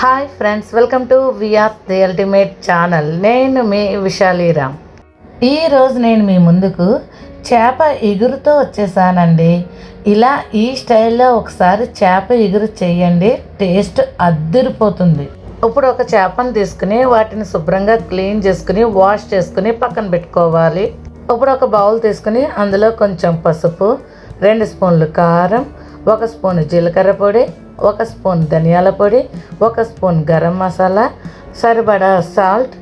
Hi friends welcome to VR the ultimate channel నేను మీ విశాలీరామ్. ఈరోజు నేను మీ ముందుకు చేప ఎగురుతో వచ్చేసానండి. ఇలా ఈ స్టైల్లో ఒకసారి చేప ఎగురు చేయండి టేస్ట్ అద్దరిపోతుంది. ఇప్పుడు ఒక చేపను తీసుకుని వాటిని శుభ్రంగా క్లీన్ చేసుకుని వాష్ చేసుకుని పక్కన పెట్టుకోవాలి. ఇప్పుడు ఒక బౌల్ తీసుకుని అందులో కొంచెం పసుపు రెండు స్పూన్లు కారం ఒక స్పూన్ జీలకర్ర పొడి ఒక స్పూన్ ధనియాల పొడి ఒక స్పూన్ గరం మసాలా సరిపడా సాల్ట్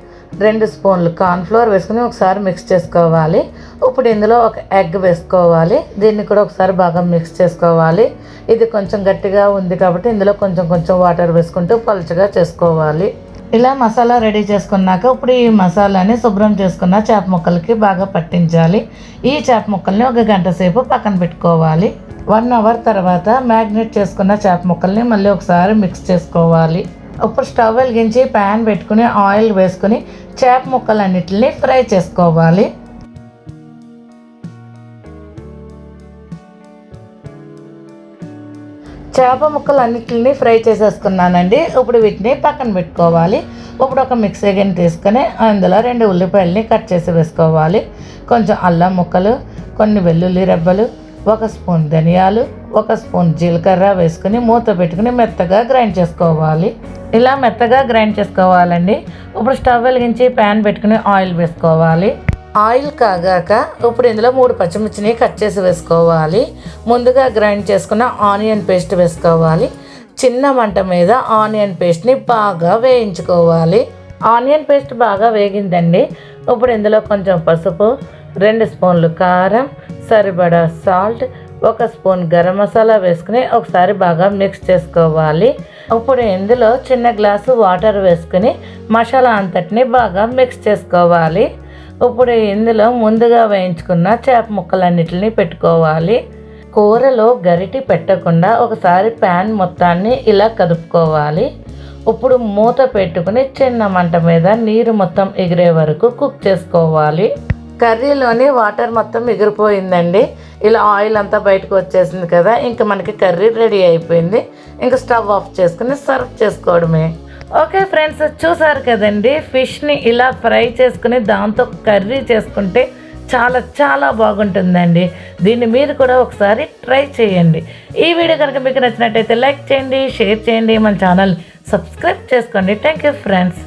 రెండు స్పూన్లు కార్న్ఫ్లోర్ వేసుకుని ఒకసారి మిక్స్ చేసుకోవాలి. ఇప్పుడు ఇందులో ఒక ఎగ్ వేసుకోవాలి. దీన్ని కూడా ఒకసారి బాగా మిక్స్ చేసుకోవాలి. ఇది కొంచెం గట్టిగా ఉంది కాబట్టి ఇందులో కొంచెం కొంచెం వాటర్ వేసుకుంటూ పలుచగా చేసుకోవాలి. ఇలా మసాలా రెడీ చేసుకున్నాక ఇప్పుడు ఈ మసాలాని శుభ్రం చేసుకున్న చేప ముక్కలకి బాగా పట్టించాలి. ఈ చేప ముక్కల్ని ఒక గంట సేపు పక్కన పెట్టుకోవాలి. వన్ అవర్ తర్వాత మ్యాగ్నెట్ చేసుకున్న చేప ముక్కల్ని మళ్ళీ ఒకసారి మిక్స్ చేసుకోవాలి. ఇప్పుడు స్టవ్ వెలిగించి ప్యాన్ పెట్టుకుని ఆయిల్ వేసుకుని చేప ముక్కలన్నిటిని ఫ్రై చేసుకోవాలి. చేప ముక్కలు అన్నిటిని ఫ్రై చేసేసుకున్నానండి. ఇప్పుడు వీటిని పక్కన పెట్టుకోవాలి. ఇప్పుడు ఒక మిక్సీ గిన్నె తీసుకొని అందులో రెండు ఉల్లిపాయలని కట్ చేసి వేసుకోవాలి. కొంచెం అల్లం ముక్కలు కొన్ని వెల్లుల్లి రెబ్బలు ఒక స్పూన్ ధనియాలు ఒక స్పూన్ జీలకర్ర వేసుకుని మూత పెట్టుకుని మెత్తగా గ్రైండ్ చేసుకోవాలి. ఇలా మెత్తగా గ్రైండ్ చేసుకోవాలండి. ఇప్పుడు స్టవ్ వెలిగించి ప్యాన్ పెట్టుకుని ఆయిల్ వేసుకోవాలి. ఆయిల్ కాగాక ఇప్పుడు ఇందులో మూడు పచ్చిమిర్చిని కట్ చేసి వేసుకోవాలి. ముందుగా గ్రైండ్ చేసుకున్న ఆనియన్ పేస్ట్ వేసుకోవాలి. చిన్న మంట మీద ఆనియన్ పేస్ట్ని బాగా వేయించుకోవాలి. ఆనియన్ పేస్ట్ బాగా వేగిందండి. ఇప్పుడు ఇందులో కొంచెం పసుపు రెండు స్పూన్లు కారం సరిపడా సాల్ట్ ఒక స్పూన్ గరం మసాలా వేసుకుని ఒకసారి బాగా మిక్స్ చేసుకోవాలి. ఇప్పుడు ఇందులో చిన్న గ్లాసు వాటర్ వేసుకుని మసాలా అంతటిని బాగా మిక్స్ చేసుకోవాలి. ఇప్పుడు ఇందులో ముందుగా వేయించుకున్న చేప ముక్కలన్నిటిని పెట్టుకోవాలి. కూరలో గరిటి పెట్టకుండా ఒకసారి ప్యాన్ మొత్తాన్ని ఇలా కదుపుకోవాలి. ఇప్పుడు మూత పెట్టుకుని చిన్న మంట మీద నీరు మొత్తం ఎగిరే వరకు కుక్ చేసుకోవాలి. కర్రీలోని వాటర్ మొత్తం ఎగిరిపోయిందండి ఇలా ఆయిల్ అంతా బయటకు వచ్చేసింది కదా ఇంకా మనకి కర్రీ రెడీ అయిపోయింది. ఇంకా స్టవ్ ఆఫ్ చేసుకుని సర్వ్ చేసుకోవడమే. ఓకే ఫ్రెండ్స్ చూసారు కదండి ఫిష్ని ఇలా ఫ్రై చేసుకుని దాంతో కర్రీ చేసుకుంటే చాలా చాలా బాగుంటుందండి. దీన్ని మీరు కూడా ఒకసారి ట్రై చేయండి. ఈ వీడియో కనుక మీకు నచ్చినట్టయితే లైక్ చేయండి షేర్ చేయండి మన ఛానల్ సబ్స్క్రైబ్ చేసుకోండి. Thank you friends.